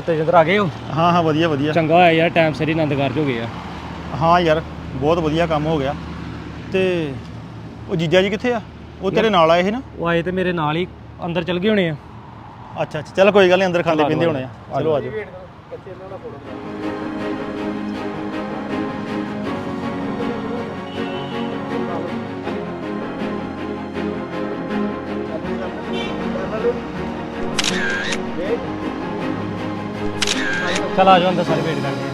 ਤੇਜਿੰਦਰ ਆ ਗਏ ਹੋ? ਹਾਂ ਹਾਂ ਵਧੀਆ ਵਧੀਆ। ਚੰਗਾ ਹੋਇਆ ਯਾਰ ਟਾਈਮ ਸਿਰ ਹੀ ਆਨੰਦ ਕਾਰਜ ਹੋ ਗਏ ਆ। ਹਾਂ ਯਾਰ ਬਹੁਤ ਵਧੀਆ ਕੰਮ ਹੋ ਗਿਆ। ਤੇ ਉਹ ਜੀਜਾ ਜੀ ਕਿੱਥੇ ਆ? ਉਹ ਤੇਰੇ ਨਾਲ ਆਏ ਸੀ ਨਾ? ਉਹ ਆਏ ਤੇ ਮੇਰੇ ਨਾਲ ਹੀ ਅੰਦਰ ਚਲ ਗਏ ਹੋਣੇ ਆ। ਅੱਛਾ ਅੱਛਾ। ਚੱਲ ਕੋਈ ਗੱਲ ਨਹੀਂ ਅੰਦਰ ਖਾਂਦੇ ਪੀਂਦੇ ਹੋਣੇ ਆ। ਚਲੋ। ਆਜੋ ਚਲ ਆ ਜਾਓ ਅੰਦਰ ਸਾਰੇ ਵੇਟ ਕਰਦੇ ਆ।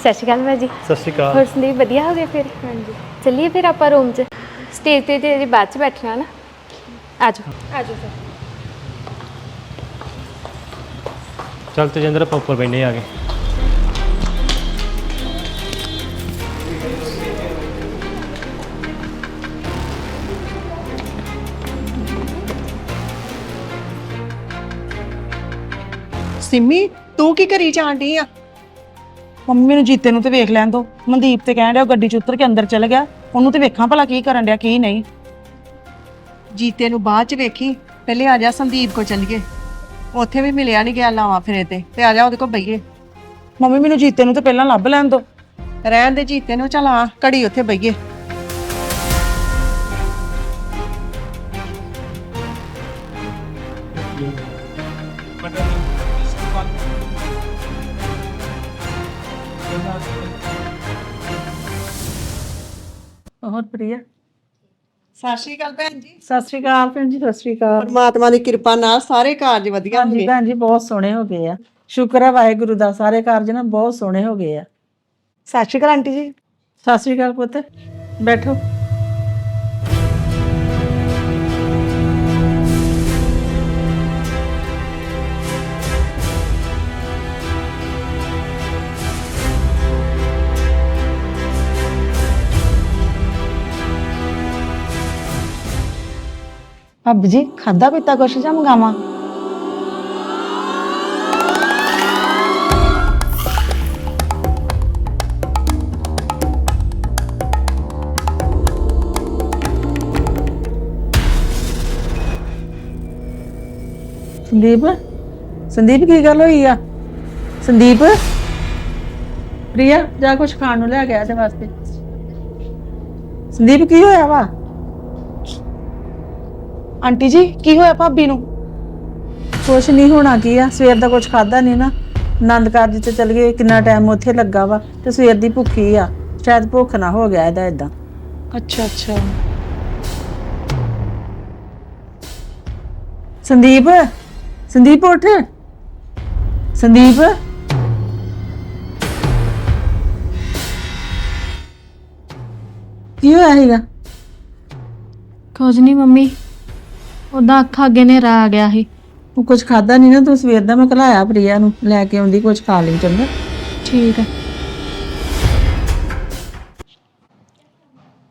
ਸਤਿ ਸ਼੍ਰੀ ਅਕਾਲ ਭਾਜੀ। ਸਤਿ ਸ਼੍ਰੀ ਅਕਾਲ। ਹੋਰ ਸੰਦੀਪ ਵਧੀਆ ਹੋ ਗਿਆ ਫਿਰ? ਹਾਂਜੀ। ਚੱਲੀਏ ਫਿਰ ਆਪਾਂ ਰੂਮ 'ਚ। ਸਟੇਜ ਤੇ ਤੇ ਬਾਅਦ 'ਚ ਬੈਠਣਾ ਨਾ। ਆਜੋ ਆਜੋ ਫਿਰ ਚਲ ਤੇਜਿੰਦਰ ਆਪਾਂ ਉੱਪਰ ਬੈਠੇ ਆ ਗਏ ਸਿੰਮੀ ਤੂੰ ਕੀ ਕਰੀ ਜਾਣ ਡਈ ਆ? ਮੰਮੀ ਨੂੰ ਜੀਤੇ ਨੂੰ ਤੇ ਵੇਖ ਲੈਣ ਦੋ। ਮਨਦੀਪ ਤੇ ਕਹਿਣ ਡਿਆ ਉਹ ਗੱਡੀ 'ਚ ਉਤਰ ਕੇ ਅੰਦਰ ਚਲ ਗਿਆ। ਉਹਨੂੰ ਤੇ ਵੇਖਾਂ ਭਲਾ ਕੀ ਕਰਨ ਡਿਆ ਕੀ ਨਹੀਂ। ਜੀਤੇ ਨੂੰ ਬਾਅਦ ਚ ਵੇਖੀ ਪਹਿਲੇ ਆ ਜਾ ਸੰਦੀਪ ਕੋ ਚੱਲੀਏ ਉੱਥੇ ਵੀ ਮਿਲਿਆ ਨਹੀਂ ਗਿਆ ਲਾਵਾਂ ਫਿਰੇ ਤੇ ਤੇ ਆ ਜਾ ਉਹਦੇ ਕੋ ਬਈਏ। ਮੰਮੀ ਮੈਨੂੰ ਜੀਤੇ ਨੂੰ ਤੇ ਪਹਿਲਾਂ ਲੱਭ ਲੈਣ ਦੋ। ਰਹਿਣ ਦੇ ਜੀਤੇ ਨੂੰ ਚਲ ਆ ਘੜੀ ਉੱਥੇ ਬਈਏ। ਹੋਰ ਪ੍ਰਿਆ? ਸਤਿ ਸ਼੍ਰੀ ਅਕਾਲ ਭੈਣ ਜੀ। ਸਤਿ ਸ਼੍ਰੀ ਅਕਾਲ ਭੈਣ ਜੀ ਸਤਿ ਸ਼੍ਰੀ ਅਕਾਲ। ਪਰਮਾਤਮਾ ਦੀ ਕਿਰਪਾ ਨਾਲ ਸਾਰੇ ਕਾਰਜ ਵਧੀਆ ਹਾਂਜੀ ਹੋਣਗੇ ਭੈਣ ਜੀ ਬਹੁਤ ਸੋਹਣੇ ਹੋ ਗਏ ਆ। ਸ਼ੁਕਰ ਹੈ ਵਾਹਿਗੁਰੂ ਦਾ ਸਾਰੇ ਕਾਰਜ ਨਾ ਬਹੁਤ ਸੋਹਣੇ ਹੋ ਗਏ ਆ। ਸਤਿ ਸ਼੍ਰੀ ਅਕਾਲ ਆਂਟੀ ਜੀ। ਸਤਿ ਸ਼੍ਰੀ ਅਕਾਲ ਪੁੱਤ ਬੈਠੋ। ਭਾਬੀ ਜੀ ਖਾਦਾ ਪੀਤਾ ਕੁਛ ਜਾਂ ਮੰਗਾਵਾਂ ਸੰਦੀਪ ਸੰਦੀਪ ਕੀ ਗੱਲ ਹੋਈ ਆ? ਸੰਦੀਪ ਪ੍ਰਿਆ, ਜਾ ਕੁਛ ਖਾਣ ਨੂੰ ਲੈ ਕੇ ਆ ਤੇ ਵਾਸਤੇ। ਸੰਦੀਪ ਕੀ ਹੋਇਆ ਵਾ? ਆਂਟੀ ਜੀ ਕੀ ਹੋਇਆ ਭਾਬੀ ਨੂੰ? ਕੁਛ ਨਹੀਂ ਹੋਣਾ ਕੀ ਆ? ਸਵੇਰ ਦਾ ਕੁਛ ਖਾਦਾ ਨਹੀਂ ਨਾ। ਆਨੰਦ ਕਾਰਜ ਤੇ ਚਲ ਗਏ ਕਿੰਨਾ ਟਾਈਮ ਉੱਥੇ ਲੱਗਾ ਵਾ ਤੇ ਸਵੇਰ ਦੀ ਭੁੱਖੀ ਆ। ਸ਼ਾਇਦ ਭੁੱਖ ਨਾ ਹੋ ਗਿਆ ਇਹਦਾ ਇਦਾਂ ਅੱਛਾ ਅੱਛਾ। ਸੰਦੀਪ? ਸੰਦੀਪ ਉੱਠ। ਸੰਦੀਪ? ਕੀ ਹੋਇਆ ਹੈਗਾ ਕੁਝ ਨਹੀਂ ਮੰਮੀ। ਉਹਦਾ ਅੱਖਾਂ ਅੱਗੇ ਨੇ ਆ ਗਿਆ ਸੀ। ਉਹ ਕੁਝ ਖਾਦਾ ਨਹੀਂ ਨਾ ਤੂੰ ਸਵੇਰ ਦਾ ਮੈਂ ਘਲਾਇਆ ਪ੍ਰਿਆ ਨੂੰ ਲੈ ਕੇ ਆਉਂਦੀ ਕੁਝ ਖਾ ਲਈ ਚੰਗਾ। ਠੀਕ ਹੈ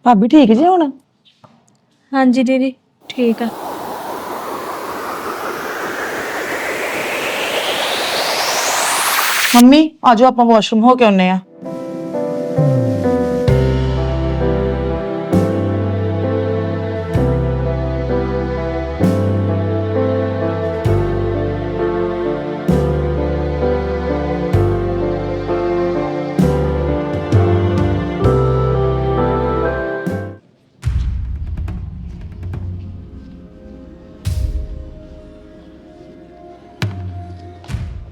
ਭਾਬੀ ਠੀਕ ਜੇ ਹੁਣ? ਹਾਂਜੀ ਦੀਦੀ ਠੀਕ ਆ। ਮੰਮੀ ਆਜੋ ਆਪਾਂ ਵਾਸ਼ਰੂਮ ਹੋ ਕੇ ਆਉਨੇ ਆ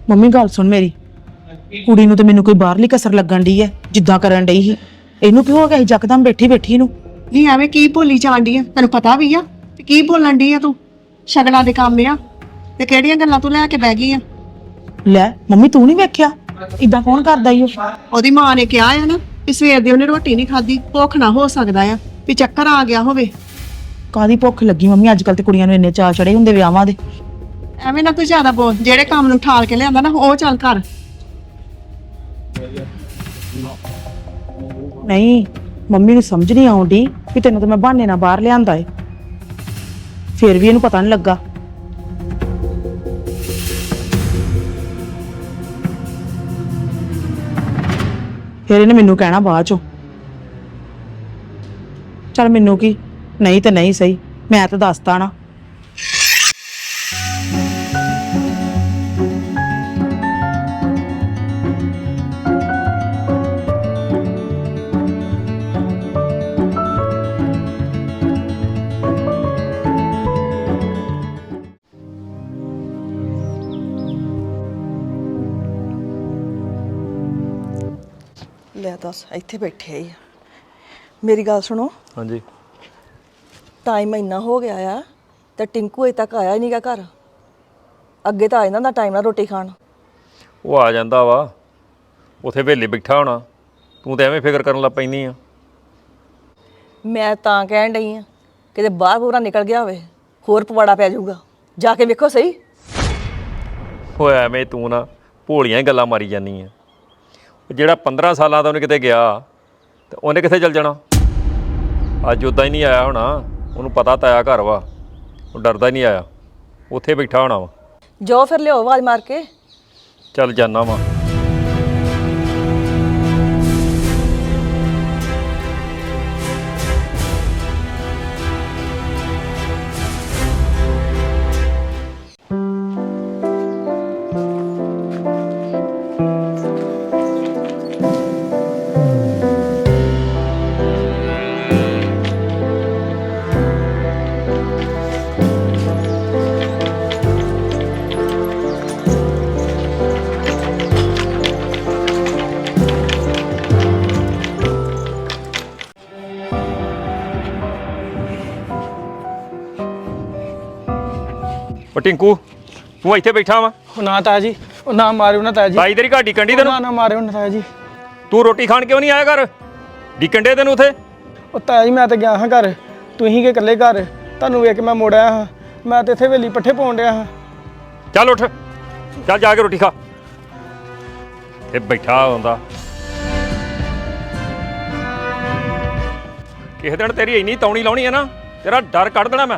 ਮੰਮੀ ਗੱਲ ਸੁਣ ਮੇਰੀ। ਕੁੜੀ ਨੂੰ ਤੇ ਮੈਨੂੰ ਕੋਈ ਬਾਹਰਲੀ ਕਸਰ ਲੱਗਣ ਡਈ ਐ ਜਿੱਦਾਂ ਕਰਨ ਡਈ ਸੀ। ਇਹਨੂੰ ਕਿਉਂ ਹੋ ਗਿਆ ਸੀ ਯਕਦਮ ਬੈਠੀ ਬੈਠੀ ਨੂੰ? ਨਹੀਂ ਐਵੇਂ ਕੀ ਭੋਲੀ ਡਈ ਆ ਤੈਨੂੰ ਪਤਾ ਵੀ ਆ ਤੇ ਕੀ ਬੋਲਣ ਡਈ ਆ ਤੂੰ? ਸ਼ਗਨਾਂ ਦੇ ਕੰਮ ਆ। ਤੇ ਕਿਹੜੀਆਂ ਗੱਲਾਂ ਤੂੰ ਲੈ ਕੇ ਬਹਿ ਗਈ ਆ? ਲੈ ਮੰਮੀ ਤੂੰ ਨਹੀਂ ਵੇਖਿਆ? ਇਦਾਂ ਕੌਣ ਕਰਦਾ ਈ ਉਹ ਉਹਦੀ ਮਾਂ ਨੇ ਕਿਹਾ ਆ ਨਾ ਕਿ ਸਵੇਰ ਦੀ ਉਹਨੇ ਰੋਟੀ ਨਹੀਂ ਖਾਧੀ ਭੁੱਖ ਨਾ ਹੋ ਸਕਦਾ ਆ ਵੀ ਚੱਕਰ ਆ ਗਿਆ ਹੋਵੇ। ਕਾਦੀ ਭੁੱਖ ਲੱਗੀ ਮੰਮੀ? ਅੱਜ ਕੱਲ ਤੇ ਕੁੜੀਆਂ ਨੂੰ ਇੰਨੇ ਚਾਅ ਚੜੇ ਹੁੰਦੇ ਵਿਆਹਾਂ ਦੇ। ਐਵੇਂ ਨਾ ਤੂੰ ਜ਼ਿਆਦਾ ਬੋਲ, ਜਿਹੜੇ ਕੰਮ ਨੂੰ ਠਾਲ ਕੇ ਲਿਆਂਦਾ ਨਾ, ਉਹ ਚੱਲ ਕਰ। ਨਹੀਂ, ਮੰਮੀ ਨੂੰ ਸਮਝ ਨਹੀਂ ਆਉਂਦੀ ਕਿ ਤੈਨੂੰ ਤਾਂ ਮੈਂ ਬਹਾਨੇ ਨਾਲ ਬਾਹਰ ਲਿਆਂਦਾ ਏ। ਫਿਰ ਵੀ ਇਹਨੂੰ ਪਤਾ ਨਹੀਂ ਲੱਗਾ। ਫਿਰ ਇਹਨੇ ਮੈਨੂੰ ਕਹਿਣਾ ਬਾਅਦ ਚੋਂ। ਚਲ ਮੈਨੂੰ ਕੀ? ਨਹੀਂ ਤੇ ਨਹੀਂ ਸਹੀ, ਮੈਂ ਤਾਂ ਦੱਸਤਾ ਨਾ। ਲੈ ਦੱਸ ਇੱਥੇ ਬੈਠੇ ਹੀ। ਮੇਰੀ ਗੱਲ ਸੁਣੋ। ਹਾਂਜੀ। ਟਾਈਮ ਇੰਨਾ ਹੋ ਗਿਆ ਆ ਤੇ ਟਿੰਕੂ ਅਜੇ ਤੱਕ ਆਇਆ ਹੀ ਨਹੀਂਗਾ ਘਰ। ਅੱਗੇ ਤਾਂ ਆ ਜਾਂਦਾ ਹੁੰਦਾ ਟਾਈਮ ਨਾਲ ਰੋਟੀ ਖਾਣ। ਉਹ ਆ ਜਾਂਦਾ ਵਾ। ਉਥੇ ਵੇਲੇ ਬੈਠਾ ਹੋਣਾ। ਤੂੰ ਤਾਂ ਐਵੇਂ ਫਿਕਰ ਕਰਨ ਲੱਗ ਪੈਂਦੀ ਆ। ਮੈਂ ਤਾਂ ਕਹਿਣ ਡਈ ਆ ਕਿਤੇ ਬਾਹਰ ਬੂਰਾ ਨਿਕਲ ਗਿਆ ਹੋਵੇ ਹੋਰ ਪਵਾੜਾ ਪੈ ਜਾਊਗਾ। ਜਾ ਕੇ ਵੇਖੋ ਸਹੀ। ਉਹ ਐਵੇਂ ਤੂੰ ਨਾ ਭੋਲੀਆਂ ਹੀ ਗੱਲਾਂ ਮਾਰੀ ਜਾਨੀ ਆ। ਜਿਹੜਾ 15 ਸਾਲਾਂ ਦਾ ਉਹਨੇ ਕਿਤੇ ਗਿਆ ਤੇ ਉਹਨੇ ਕਿੱਥੇ ਚਲ ਜਾਣਾ? ਅੱਜ ਉਦਾਂ ਹੀ ਨਹੀਂ ਆਇਆ ਹੋਣਾ। ਉਹਨੂੰ ਪਤਾ ਤਾਇਆ ਘਰ ਵਾ। ਉਹ ਡਰਦਾ ਹੀ ਨਹੀਂ ਆਇਆ। ਉੱਥੇ ਬੈਠਾ ਹੋਣਾ ਵਾ। ਜਾਓ ਫਿਰ ਲਿਓ ਆਵਾਜ਼ ਮਾਰ ਕੇ। ਚੱਲ ਜਾਨਾ ਵਾ। ਟਿੰਕੂ ਤੂੰ ਇੱਥੇ ਬੈਠਾ ਵਾ? ਉਹ ਨਾ ਤਾਇਆ ਜੀ ਉਹ ਨਾ ਮਾਰਿਓ ਨਾ ਤਾਇਆ ਜੀ ਤਾਈ ਤੇਰੀ ਘਾਟੀ ਕੰਡੀ ਤੈਨੂੰ? ਨਾ ਨਾ ਮਾਰਿਓ ਨਾ ਤਾਇਆ ਜੀ ਤੂੰ ਰੋਟੀ ਖਾਣ ਕਿਉਂ ਨਹੀਂ ਆਇਆ ਘਰ? ਡਿਕਣ ਡੇ ਤੈਨੂੰ ਉਥੇ? ਉਹ ਤਾਇਆ ਜੀ ਮੈਂ ਤਾਂ ਗਿਆ ਹਾਂ ਘਰ। ਤੁਸੀਂ ਕਿ ਇਕੱਲੇ ਘਰ? ਤੁਹਾਨੂੰ ਵੇਖ ਕੇ ਮੈਂ ਮੁੜ ਆਇਆ ਹਾਂ। ਮੈਂ ਤੇ ਇੱਥੇ ਵੇਲੀ ਪੱਠੇ ਪਾਉਣ ਡਿਆ ਹਾਂ। ਚੱਲ ਉੱਠ। ਚੱਲ ਜਾ ਕੇ ਰੋਟੀ ਖਾ। ਤੇ ਬੈਠਾ ਹੁੰਦਾ। ਕਿਸੇ ਦਿਨ ਤੇਰੀ ਇੰਨੀ ਤੌਣੀ ਲਾਉਣੀ ਹੈ ਨਾ ਤੇਰਾ ਡਰ ਕੱਢ ਦੇਣਾ ਮੈਂ।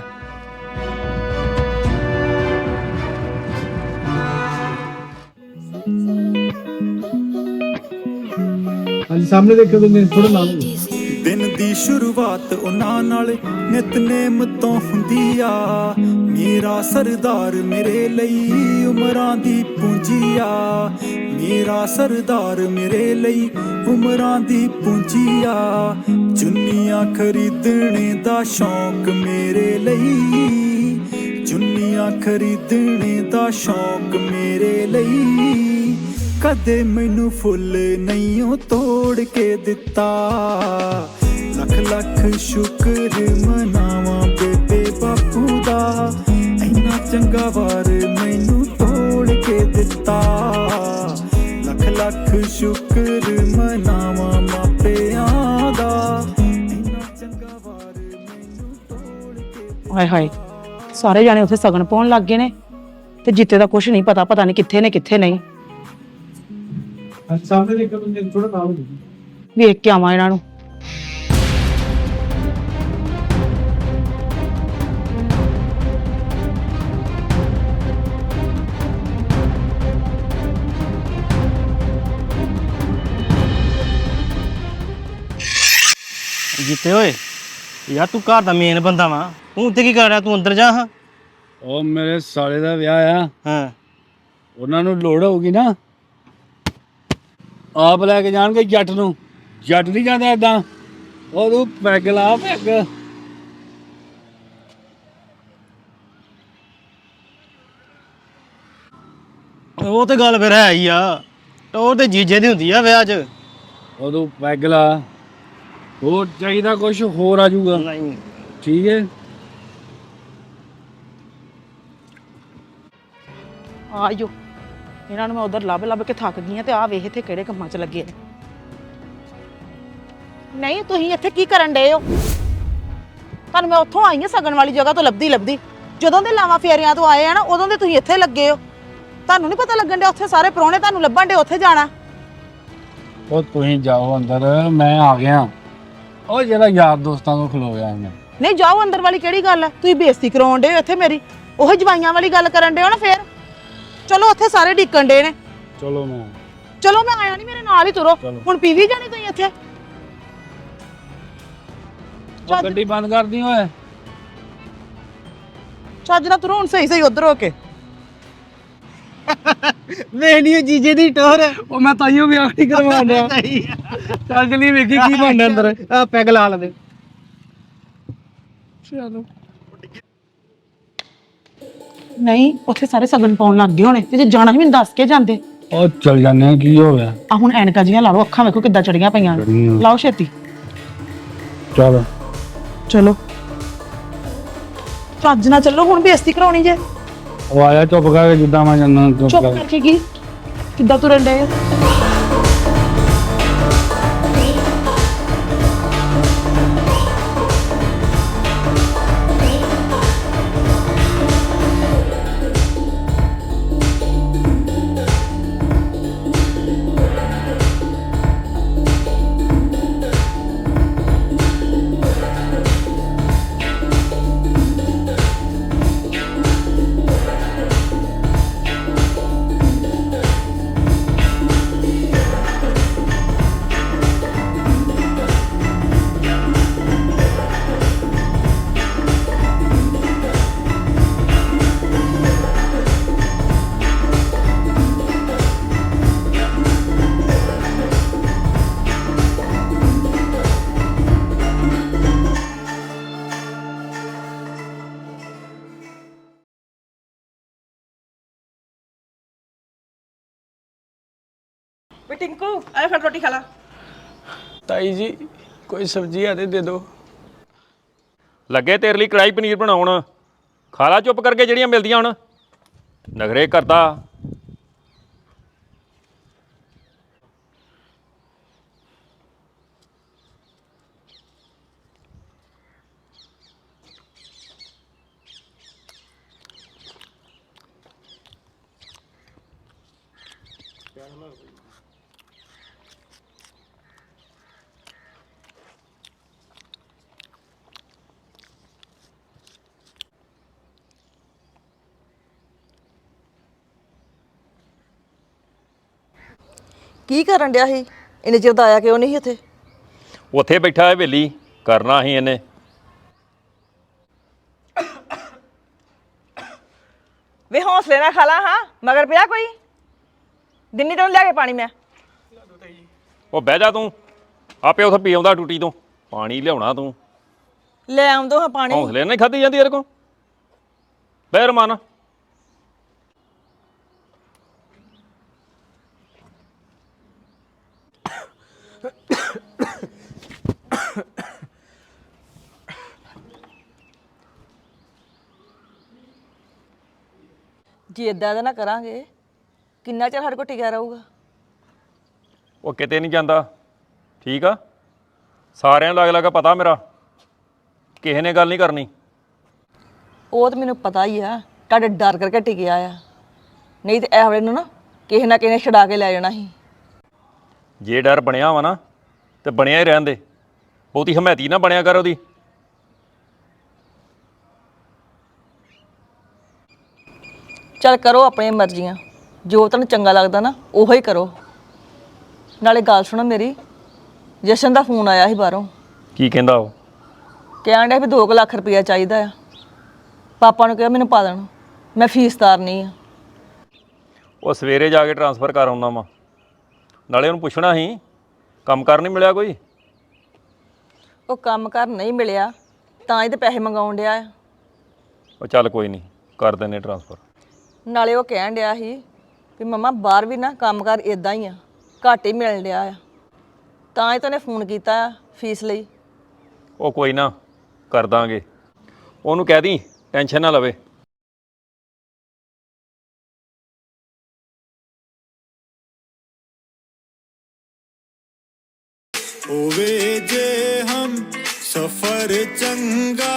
ਦਿਨ ਦੀ ਸ਼ੁਰੂਆਤ ਉਹਨਾਂ ਨਾਲ ਨਿਤਨੇਮ ਤੋਂ ਹੁੰਦੀ ਆ। ਮੇਰਾ ਸਰਦਾਰ ਮੇਰੇ ਲਈ ਉਮਰਾਂ ਦੀ ਪੂੰਜੀ ਆ। ਮੇਰਾ ਸਰਦਾਰ ਮੇਰੇ ਲਈ ਉਮਰਾਂ ਦੀ ਪੂੰਜੀ ਆ। ਚੁੰਨੀਆਂ ਖਰੀਦਣੇ ਦਾ ਸ਼ੌਂਕ ਮੇਰੇ ਲਈ। ਚੁੰਨੀਆਂ ਖਰੀਦਣੇ ਦਾ ਸ਼ੌਂਕ ਮੇਰੇ ਲਈ। ਕਦੇ ਮੈਨੂੰ ਫੁੱਲ ਨਹੀਂ ਉਹ ਤੋੜ ਕੇ ਦਿੱਤਾ। ਲੱਖ ਲੱਖ ਸ਼ੁਕਰ ਮਨਾਵਾਂ ਬੇਬੇ ਬਾਪੂ ਦਾ। ਇੰਨਾ ਚੰਗਾ ਵਾਰ ਮੈਨੂੰ ਤੋੜ ਕੇ ਦਿੱਤਾ। ਲੱਖ ਲੱਖ ਸ਼ੁਕਰ ਮਨਾਵਾਂ ਮਾਪਿਆਂ ਦਾ। ਇੰਨਾ ਚੰਗਾ ਵਾਰ ਮੈਨੂੰ ਤੋੜ ਕੇ ਹਾਏ ਹਾਏ, ਸਾਰੇ ਜਾਣੇ ਉੱਥੇ ਸਗਨ ਪਾਉਣ ਲੱਗ ਗਏ ਨੇ। ਤੇ ਜਿੱਤੇ ਦਾ ਕੁਝ ਨਹੀਂ ਪਤਾ ਪਤਾ ਨਹੀਂ ਕਿੱਥੇ ਨੇ, ਕਿੱਥੇ ਨਹੀਂ। ਸਾਹਮਣੇ ਦੇਖ ਕੇ ਥੋੜਾ ਨਾਲ ਵੇਖ ਕੇ ਆਵਾਂ ਇਹਨਾਂ ਨੂੰ। ਜਿੱਤੇ ਓਏ ਯਾਰ ਤੂੰ ਘਰ ਦਾ ਮੇਨ ਬੰਦਾ ਵਾ। ਤੂੰ ਉੱਤੇ ਕੀ ਕਰ ਰਿਹਾ? ਤੂੰ ਅੰਦਰ ਜਾ ਹਾਂ। ਉਹ ਮੇਰੇ ਸਾਲੇ ਦਾ ਵਿਆਹ ਆ। ਹਾਂ। ਉਹਨਾਂ ਨੂੰ ਲੋੜ ਹੋਊਗੀ ਨਾ। ਆਪ ਲੈ ਕੇ ਜਾਣਗੇ ਜੱਟ ਨੂੰ। ਜੱਟ ਨਹੀਂ ਜਾਂਦਾ ਏਦਾਂ। ਉਹ ਤੂੰ ਪੈਗ ਲਾ ਪੈਗ। ਉਹ ਤੇ ਗੱਲ ਫਿਰ ਹੈ ਹੀ ਆ। ਟੋਰ ਤੇ ਜੀਜੇ ਦੀ ਹੁੰਦੀ ਆ ਵਿਆਹ 'ਚ। ਉਹ ਤੂੰ ਪੈਗ ਲਾ। ਹੋਰ ਚਾਹੀਦਾ ਕੁਝ ਹੋਰ ਆ ਜਾਊਗਾ। ਨਹੀਂ। ਠੀਕ ਹੈ। ਆਜੋ ਇਹਨਾਂ ਨੂੰ ਮੈਂ ਉਧਰ ਲੱਭ ਲੱਭ ਕੇ ਥੱਕ ਗਈ ਆ ਤੇ ਆ ਵੇਖ ਇੱਥੇ ਕਿਹੜੇ ਕੰਮਾਂ 'ਚ ਲੱਗੇ ਨੇ। ਨਹੀਂ ਤੁਸੀਂ ਇੱਥੇ ਕੀ ਕਰਨ ਡਏ ਹੋ? ਤੁਹਾਨੂੰ ਮੈਂ ਉੱਥੋਂ ਆਈ ਹਾਂ ਸਗਨ ਵਾਲੀ ਜਗ੍ਹਾ ਤੋਂ ਲੱਭਦੀ ਲੱਭਦੀ। ਜਦੋਂ ਦੇ ਲਾਵਾਂ ਫੇਰਿਆਂ ਤੋਂ ਆਏ ਆ ਨਾ ਉਦੋਂ ਦੇ ਤੁਸੀਂ ਇੱਥੇ ਲੱਗੇ ਹੋ। ਤੁਹਾਨੂੰ ਨਹੀਂ ਪਤਾ ਲੱਗਣ ਡਿਆ ਉੱਥੇ ਸਾਰੇ ਪ੍ਰਾਹੁਣੇ ਤੁਹਾਨੂੰ ਲੱਭਣ ਡੇ ਉੱਥੇ ਜਾਣਾ। ਉਹ ਤੁਸੀਂ ਜਾਓ ਅੰਦਰ ਮੈਂ ਆ ਗਿਆ। ਉਹ ਜਿਹੜਾ ਯਾਰ ਦੋਸਤਾਂ ਨੂੰ ਖਲੋ ਗਿਆ ਮੈਂ ਨਹੀਂ ਜਾਓ ਅੰਦਰ ਵਾਲੀ ਕਿਹੜੀ ਗੱਲ ਹੈ ਤੁਸੀਂ ਬੇਇੱਜ਼ਤੀ ਕਰਾਉਣ ਡੇ ਹੋ ਇੱਥੇ ਮੇਰੀ। ਉਹ ਜਵਾਈਆਂ ਵਾਲੀ ਗੱਲ ਕਰਨ ਡੇ ਹੋ ਨਾ ਫੇਰ। ਚਲੋ ਉੱਥੇ ਸਾਰੇ ਢਿੱਕਣ ਡੇ ਨੇ। ਚਲੋ ਮੈਂ। ਚਲੋ ਮੈਂ ਆਇਆ ਨਹੀਂ ਮੇਰੇ ਨਾਲ ਹੀ ਤੁਰੋ। ਚਲੋ। ਹੁਣ ਪੀਵੀ ਜਾਣੀ ਤੁਸੀਂ ਇੱਥੇ? ਉਹ ਗੱਡੀ ਬੰਦ ਕਰਦੀ ਓਏ। ਚੱਜ ਨਾਲ ਤੁਰੋ ਹੁਣ ਸਹੀ ਸਹੀ ਉਧਰ ਹੋ ਕੇ। ਵੇਖਣੀ ਜੀਜੇ ਦੀ ਟੋਰ ਉਹ ਮੈਂ ਤਾਈਓ ਵਿਆਹ ਨਹੀਂ ਕਰਵਾਉਣ ਡਿਆ ਚੱਲ ਜਲੀ ਵੇਖੀ ਕੀ ਬਣਦਾ ਅੰਦਰ। ਆ ਪੈਗ ਲਾ ਲਵੇ ਚਲੋ। ਨਹੀਂ ਉੱਥੇ ਸਾਰੇ ਸਗਨ ਪਾਉਣ ਲੱਗ ਗਏ ਹੋਣੇ। ਤੇ ਜੇ ਜਾਣਾ ਸੀ ਮੈਨੂੰ ਦੱਸ ਕੇ ਜਾਂਦੇ। ਉਹ ਚੱਲ ਜਾਂਦੇ ਆ ਕੀ ਹੋ ਗਿਆ? ਆ ਹੁਣ ਐਨਕਾਂ ਜੀਆਂ ਲਾ ਲਓ ਅੱਖਾਂ ਵੇਖੋ ਕਿੱਦਾਂ ਚੜੀਆਂ ਪਈਆਂ। ਲਾਓ ਛੇਤੀ। ਚਲ। ਚਲੋ। ਚੱਜ ਨਾਲ ਚੱਲੋ ਹੁਣ ਬੇਇੱਜ਼ਤੀ ਕਰਾਉਣੀ ਜੇ। ਉਹ ਆਇਆ ਚੁੱਪ ਕਰਕੇ ਜਿੱਦਾਂ ਮੈਂ ਜਾਂਦਾ ਚੁੱਪ ਕਰਕੇ। ਕੀ? ਕਿੱਦਾਂ ਤੁਰਨ ਡਏ ਵੇ ਟਿੰਕੂ ਆਏ ਫਿਰ ਰੋਟੀ ਖਾ ਲਾ। ਤਾਈ ਜੀ ਕੋਈ ਸਬਜ਼ੀ ਆ ਤੇ ਦੇ ਦਿਓ। ਲੱਗੇ ਤੇਰੇ ਲਈ ਕੜਾਈ ਪਨੀਰ ਬਣਾਉਣ। ਖਾ ਲਾ ਚੁੱਪ ਕਰਕੇ ਜਿਹੜੀਆਂ ਮਿਲਦੀਆਂ ਹੁਣ। ਨਖਰੇ ਕਰਦਾ। ਕੀ ਕਰਨ ਡਿਆ ਸੀ? ਇਹਨੇ ਚਿਰ ਦਾ ਆਇਆ ਕਿਉਂ ਨਹੀਂ ਸੀ ਉੱਥੇ ਉੱਥੇ ਬੈਠਾ ਹੈ ਵੇਲੀ ਕਰਨਾ ਹੀ ਇਹਨੇ। ਵੇ ਹੌਸਲੇ ਨਾਲ ਖਾ ਲਾ ਹਾਂ ਮਗਰ ਪਿਆ ਕੋਈ? ਦਿੰਨੀ ਤੈਨੂੰ ਲਿਆ ਕੇ ਪਾਣੀ ਮੈਂ। ਉਹ ਬਹਿ ਜਾ ਤੂੰ ਆਪੇ ਉਥੇ ਪੀ ਆਉਂਦਾ ਟੂਟੀ ਤੋਂ। ਪਾਣੀ ਲਿਆਉਣਾ ਤੂੰ। ਲੈ ਆਉਂਦੋ ਹਾਂ ਪਾਣੀ। ਹੌਸਲੇ ਨਾਲ ਖਾਦੀ ਜਾਂਦੀ ਯਾਰ ਕੋ ਬਹਿ ਰਮਾਨ। ਜੇ ਇਦਾਂ ਦਾ ਨਾ ਕਰਾਂਗੇ ਕਿੰਨਾ ਚਿਰ ਸਾਡੇ ਕੋਲ ਟਿਕਿਆ ਰਹੂਗਾ? ਉਹ ਕਿਤੇ ਨਹੀਂ ਜਾਂਦਾ। ਠੀਕ ਆ? ਸਾਰਿਆਂ ਨੂੰ ਲੱਗ ਲੱਗਾ ਪਤਾ ਮੇਰਾ। ਕਿਸੇ ਨੇ ਗੱਲ ਨਹੀਂ ਕਰਨੀ। ਉਹ ਤਾਂ ਮੈਨੂੰ ਪਤਾ ਹੀ ਆ ਤੁਹਾਡੇ ਡਰ ਕਰਕੇ ਟਿਕਿਆ ਆ। ਨਹੀਂ ਤੇ ਇਹ ਵੇਲੇ ਨੂੰ ਨਾ ਕਿਸੇ ਨਾ ਕਿਸੇ ਨੇ ਛਡਾ ਕੇ ਲੈ ਜਾਣਾ ਸੀ। ਜੇ ਡਰ ਬਣਿਆ ਵਾ ਨਾ ਤੇ ਬਣਿਆ ਹੀ ਰਹਿਣ ਦੇ। ਬਹੁਤੀ ਹਮੈਤੀ ਨਾ ਬਣਿਆ ਕਰ ਉਹਦੀ। ਚੱਲ ਕਰੋ ਆਪਣੀਆਂ ਮਰਜ਼ੀਆਂ। ਜੋ ਤੁਹਾਨੂੰ ਚੰਗਾ ਲੱਗਦਾ ਨਾ ਉਹੋ ਹੀ ਕਰੋ। ਨਾਲੇ ਗੱਲ ਸੁਣੋ ਮੇਰੀ ਜਸ਼ਨ ਦਾ ਫੋਨ ਆਇਆ ਸੀ ਬਾਹਰੋਂ। ਕੀ ਕਹਿੰਦਾ ਉਹ? ਕਹਿਣ ਡਿਆ ਵੀ 2 ਲੱਖ ਰੁਪਇਆ ਚਾਹੀਦਾ ਆ। ਪਾਪਾ ਨੂੰ ਕਿਹਾ ਮੈਨੂੰ ਪਾ ਦੇਣ। ਮੈਂ ਫੀਸ ਤਾਰਨੀ ਆ। ਉਹ ਸਵੇਰੇ ਜਾ ਕੇ ਟਰਾਂਸਫਰ ਕਰ ਆਉਂਦਾ ਵਾ। ਨਾਲੇ ਉਹਨੂੰ ਪੁੱਛਣਾ ਸੀ ਕੰਮ ਕਰ ਨਹੀਂ ਮਿਲਿਆ ਕੋਈ? ਉਹ ਕੰਮ ਕਰ ਨਹੀਂ ਮਿਲਿਆ ਤਾਂ ਤੇ ਪੈਸੇ ਮੰਗਾਉਣ ਡਿਆ ਆ। ਉਹ ਚੱਲ ਕੋਈ ਨਹੀਂ ਕਰ ਦਿੰਨੇ ਟਰਾਂਸਫਰ। ਨਾਲੇ ਉਹ ਕਹਿਣ ਡਿਆ ਸੀ ਵੀ ਮਮਾ ਬਾਹਰ ਵੀ ਨਾ ਕੰਮ ਕਰ ਇਦਾਂ ਹੀ ਆ ਘੱਟ ਹੀ ਮਿਲਣ ਡਿਆ ਆ। ਤਾਂ ਹੀ ਤਾਂ ਉਹਨੇ ਫੋਨ ਕੀਤਾ ਆ ਫੀਸ ਲਈ। ਉਹ ਕੋਈ ਨਾ ਕਰ ਦਾਂਗੇ। ਉਹਨੂੰ ਕਹਿ ਦੀ ਟੈਨਸ਼ਨ ਨਾ ਲਵੇ। ਹੋਵੇ ਜੇ ਹਮ ਸਫਰ ਚੰਗਾ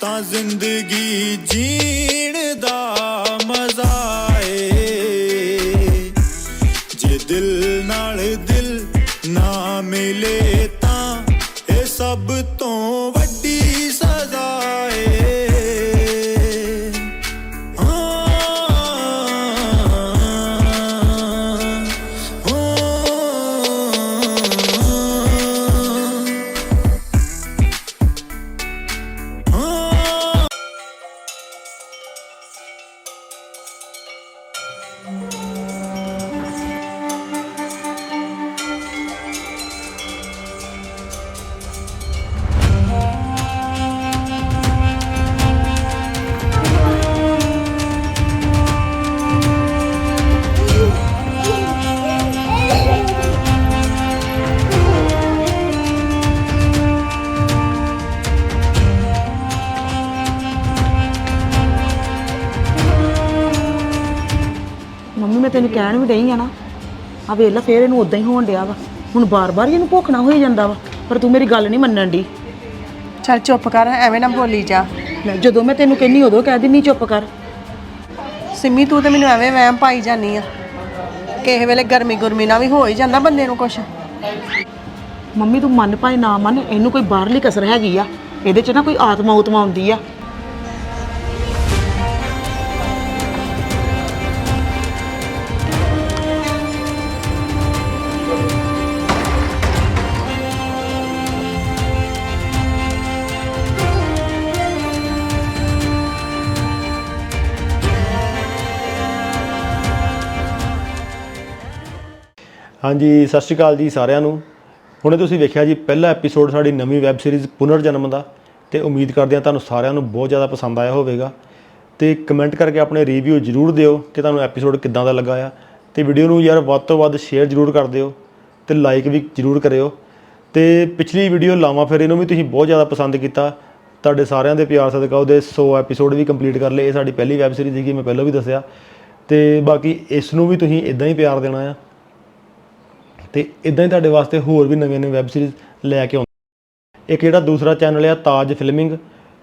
ਤਾਂ ਜ਼ਿੰਦਗੀ ਜੀਣ ਤੈਨੂੰ ਕਹਿਣ ਵੀ ਡਈ ਆ ਨਾ ਆ ਵੇਖ ਲੈ ਫੇਰ ਇਹਨੂੰ ਉਦਾਂ ਹੀ ਹੋਣ ਡਿਆ ਵਾ। ਹੁਣ ਬਾਰ-ਬਾਰ ਇਹਨੂੰ ਭੁੱਖ ਨਾ ਹੋਈ ਜਾਂਦਾ ਵਾ ਪਰ ਤੂੰ ਮੇਰੀ ਗੱਲ ਨਹੀਂ ਮੰਨਣ ਦੀ ਚੱਲ ਚੁੱਪ ਕਰ ਐਵੇਂ ਨਾ ਬੋਲੀ ਜਾ। ਜਦੋਂ ਮੈਂ ਤੈਨੂੰ ਕਹਿੰਨੀ ਉਦੋਂ ਕਹਿ ਦਿੰਨੀ ਚੁੱਪ ਕਰ। ਸਿੰਮੀ ਤੂੰ ਤੇ ਮੈਨੂੰ ਐਵੇਂ ਵਹਿਮ ਪਾਈ ਜਾਨੀ ਆ। ਕਿਸੇ ਵੇਲੇ ਗਰਮੀ ਗੁਰਮੀ ਨਾਲ ਵੀ ਹੋ ਹੀ ਜਾਂਦਾ ਬੰਦੇ ਨੂੰ ਕੁਛ। ਮੰਮੀ ਤੂੰ ਮੰਨ ਭਾਈ ਨਾ ਮੰਨ ਇਹਨੂੰ ਕੋਈ ਬਾਹਰਲੀ ਕਸਰ ਹੈਗੀ ਆ ਇਹਦੇ 'ਚ ਨਾ ਕੋਈ ਆਤਮਾ ਉਤਮਾ ਆਉਂਦੀ ਆ। ਹਾਂਜੀ, ਸਤਿ ਸ਼੍ਰੀ ਅਕਾਲ ਜੀ ਸਾਰਿਆਂ ਨੂੰ। ਹੁਣੇ ਤੁਸੀਂ ਵੇਖਿਆ ਜੀ, ਪਹਿਲਾ ਐਪੀਸੋਡ ਸਾਡੀ ਨਵੀਂ ਵੈਬ ਸੀਰੀਜ਼ ਪੁਨਰ ਜਨਮ ਦਾ ਤੇ ਉਮੀਦ ਕਰਦੇ ਹਾਂ ਤੁਹਾਨੂੰ ਸਾਰਿਆਂ ਨੂੰ ਬਹੁਤ ਜ਼ਿਆਦਾ ਪਸੰਦ ਆਇਆ ਹੋਵੇਗਾ। ਤੇ ਕਮੈਂਟ ਕਰਕੇ ਆਪਣੇ ਰਿਵਿਊ ਜਰੂਰ ਦਿਓ ਕਿ ਤੁਹਾਨੂੰ ਐਪੀਸੋਡ ਕਿੱਦਾਂ ਦਾ ਲੱਗਾ ਆ। ਤੇ ਵੀਡੀਓ ਨੂੰ ਯਾਰ ਵੱਧ ਤੋਂ ਵੱਧ ਸ਼ੇਅਰ ਜਰੂਰ ਕਰ ਦਿਓ ਤੇ ਲਾਈਕ ਵੀ ਜਰੂਰ ਕਰਿਓ। ਤੇ ਪਿਛਲੀ ਵੀਡੀਓ ਲਾਵਾਂ ਫਿਰ ਇਹਨੂੰ ਵੀ ਤੁਸੀਂ ਬਹੁਤ ਜ਼ਿਆਦਾ ਪਸੰਦ ਕੀਤਾ। ਤੁਹਾਡੇ ਸਾਰਿਆਂ ਦੇ ਪਿਆਰ ਸਦਕਾ ਉਹਦੇ 100 ਐਪੀਸੋਡ ਵੀ ਕੰਪਲੀਟ ਕਰ ਲਏ। ਇਹ ਸਾਡੀ ਪਹਿਲੀ ਵੈਬ ਸੀਰੀਜ਼ ਸੀਗੀ, ਮੈਂ ਪਹਿਲਾਂ ਵੀ ਦੱਸਿਆ। ਤੇ ਬਾਕੀ ਇਸ ਨੂੰ ਵੀ ਤੁਸੀਂ ਇਦਾਂ ਹੀ ਪਿਆਰ ਦੇਣਾ ਆ। ਤੇ ਇਦਾਂ ਹੀ ਤੁਹਾਡੇ ਵਾਸਤੇ ਹੋਰ ਵੀ ਨਵੀਆਂ ਨਵੀਆਂ ਵੈਬ ਸੀਰੀਜ਼ ਲੈ ਕੇ ਆਉਂਦੇ ਇੱਕ ਜਿਹੜਾ ਦੂਸਰਾ ਚੈਨਲ ਆ ਤਾਜ ਫਿਲਮਿੰਗ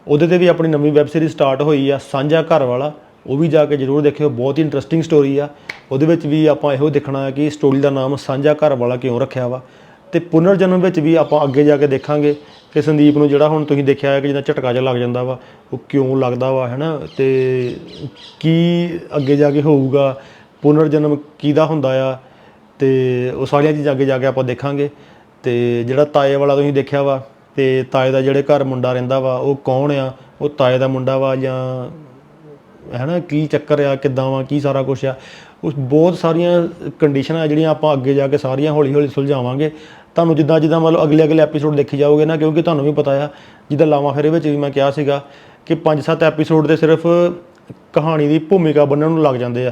ਉਹਦੇ ਤੇ ਵੀ ਆਪਣੀ ਨਵੀਂ ਵੈਬ ਸੀਰੀਜ਼ ਸਟਾਰਟ ਹੋਈ ਆ, ਸਾਂਝਾ ਘਰ ਵਾਲਾ, ਉਹ ਵੀ ਜਾ ਕੇ ਜਰੂਰ ਦੇਖਿਓ, ਬਹੁਤ ਹੀ ਇੰਟਰਸਟਿੰਗ ਸਟੋਰੀ ਆ। ਉਹਦੇ ਵਿੱਚ ਵੀ ਆਪਾਂ ਇਹੋ ਦੇਖਣਾ ਹੈ ਕਿ ਸਟੋਰੀ ਦਾ ਨਾਮ ਸਾਂਝਾ ਘਰ ਵਾਲਾ ਕਿਉਂ ਰੱਖਿਆ ਵਾ। ਤੇ ਪੁਨਰ ਜਨਮ ਵਿੱਚ ਵੀ ਆਪਾਂ ਅੱਗੇ ਜਾ ਕੇ ਦੇਖਾਂਗੇ ਕਿ ਸੰਦੀਪ ਨੂੰ ਜਿਹੜਾ ਹੁਣ ਤੁਸੀਂ ਦੇਖਿਆ ਹੈ ਕਿ ਜਿੱਦਾਂ ਝਟਕਾ ਜਿਹਾ ਲੱਗ ਜਾਂਦਾ ਵਾ, ਉਹ ਕਿਉਂ ਲੱਗਦਾ ਵਾ, ਹੈਨਾ? ਤੇ ਕੀ ਅੱਗੇ ਜਾ ਕੇ ਹੋਊਗਾ ਪੁਨਰ ਜਨਮ ਕਿਹਦਾ ਹੁੰਦਾ ਆ? ਤੇ ਉਹ ਸਾਰੀਆਂ ਚੀਜ਼ਾਂ ਅੱਗੇ ਜਾ ਕੇ ਆਪਾਂ ਦੇਖਾਂਗੇ। ਤੇ ਜਿਹੜਾ ਤਾਏ ਵਾਲਾ ਤੁਸੀਂ ਦੇਖਿਆ ਵਾ, ਤੇ ਤਾਏ ਦਾ ਜਿਹੜੇ ਘਰ ਮੁੰਡਾ ਰਹਿੰਦਾ ਵਾ, ਉਹ ਕੌਣ ਆ? ਉਹ ਤਾਏ ਦਾ ਮੁੰਡਾ ਵਾ ਜਾਂ ਹੈਨਾ, ਕੀ ਚੱਕਰ ਆ, ਕਿੱਦਾਂ ਵਾ, ਕੀ ਸਾਰਾ ਕੁਝ ਆ? ਉਸ ਬਹੁਤ ਸਾਰੀਆਂ ਕੰਡੀਸ਼ਨਾਂ ਆ ਜਿਹੜੀਆਂ ਆਪਾਂ ਅੱਗੇ ਜਾ ਕੇ ਸਾਰੀਆਂ ਹੌਲੀ ਹੌਲੀ ਸੁਲਝਾਵਾਂਗੇ। ਤੁਹਾਨੂੰ ਜਿੱਦਾਂ ਜਿੱਦਾਂ ਮਤਲਬ ਅਗਲੇ ਅਗਲੇ ਐਪੀਸੋਡ ਦੇਖੀ ਜਾਓਗੇ ਨਾ, ਕਿਉਂਕਿ ਤੁਹਾਨੂੰ ਵੀ ਪਤਾ ਆ, ਜਿੱਦਾਂ ਲਾਵਾਂ ਫੇਰੇ ਵਿੱਚ ਵੀ ਮੈਂ ਕਿਹਾ ਸੀਗਾ ਕਿ 5-7 ਐਪੀਸੋਡ ਦੇ ਸਿਰਫ ਕਹਾਣੀ ਦੀ ਭੂਮਿਕਾ ਬੰਨਣ ਨੂੰ ਲੱਗ ਜਾਂਦੇ ਆ।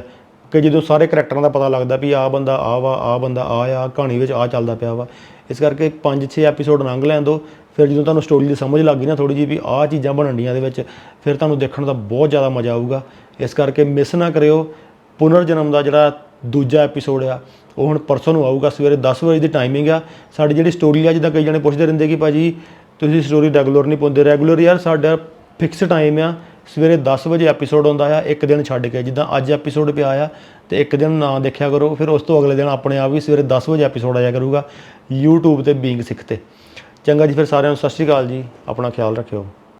ਕਿ ਜਦੋਂ ਸਾਰੇ ਕਰੈਕਟਰਾਂ ਦਾ ਪਤਾ ਲੱਗਦਾ ਵੀ ਆਹ ਬੰਦਾ ਆ ਵਾ, ਆਹ ਬੰਦਾ ਆ ਆ, ਕਹਾਣੀ ਵਿੱਚ ਆ ਚੱਲਦਾ ਪਿਆ ਵਾ, ਇਸ ਕਰਕੇ 5-6 ਐਪੀਸੋਡ ਲੰਘ ਲੈਣ ਦਿਓ ਫਿਰ ਜਦੋਂ ਤੁਹਾਨੂੰ ਸਟੋਰੀ ਦੀ ਸਮਝ ਲੱਗ ਗਈ ਨਾ ਥੋੜੀ ਜਿਹੀ ਵੀ ਆਹ ਚੀਜ਼ਾਂ ਬਣਨਡੀਆਂ ਦੇ ਵਿੱਚ, ਫਿਰ ਤੁਹਾਨੂੰ ਦੇਖਣ ਦਾ ਬਹੁਤ ਜ਼ਿਆਦਾ ਮਜ਼ਾ ਆਊਗਾ। ਇਸ ਕਰਕੇ ਮਿਸ ਨਾ ਕਰਿਓ ਪੁਨਰ ਜਨਮ ਦਾ ਜਿਹੜਾ ਦੂਜਾ ਐਪੀਸੋਡ ਆ, ਉਹ ਹੁਣ ਪਰਸੋਂ ਨੂੰ ਆਊਗਾ, ਸਵੇਰੇ 10 ਵਜੇ ਦੀ ਟਾਈਮਿੰਗ ਆ। ਸਾਡੀ ਜਿਹੜੀ ਸਟੋਰੀ ਆ, ਜਿੱਦਾਂ ਕਈ ਜਣੇ ਪੁੱਛਦੇ ਰਹਿੰਦੇ ਕਿ ਭਾਜੀ, ਤੁਸੀਂ ਸਟੋਰੀ ਰੈਗੂਲਰ ਨਹੀਂ ਪਾਉਂਦੇ ਰੈਗੂਲਰ ਯਾਰ ਸਾਡਾ ਫਿਕਸ ਟਾਈਮ ਆ ਸਵੇਰੇ 10 ਵਜੇ ਐਪੀਸੋਡ ਆਉਂਦਾ ਆ, ਇੱਕ ਦਿਨ ਛੱਡ ਕੇ, ਜਿੱਦਾਂ ਅੱਜ ਐਪੀਸੋਡ ਪਿਆ ਆ, ਤੇ ਇੱਕ ਦਿਨ ਨਾ ਦੇਖਿਆ ਕਰੋ, ਫਿਰ ਉਸ ਤੋਂ ਅਗਲੇ ਦਿਨ ਆਪਣੇ ਆਪ ਵੀ ਸਵੇਰੇ 10 ਵਜੇ ਐਪੀਸੋਡ ਆਇਆ ਕਰੂਗਾ YouTube ਤੇ ਬੀਇੰਗ ਸਿੱਖ ਤੇ। ਚੰਗਾ ਜੀ, ਫਿਰ ਸਾਰਿਆਂ ਨੂੰ ਸਤਿ ਸ਼੍ਰੀ ਅਕਾਲ ਜੀ, ਆਪਣਾ ਖਿਆਲ ਰੱਖਿਓ।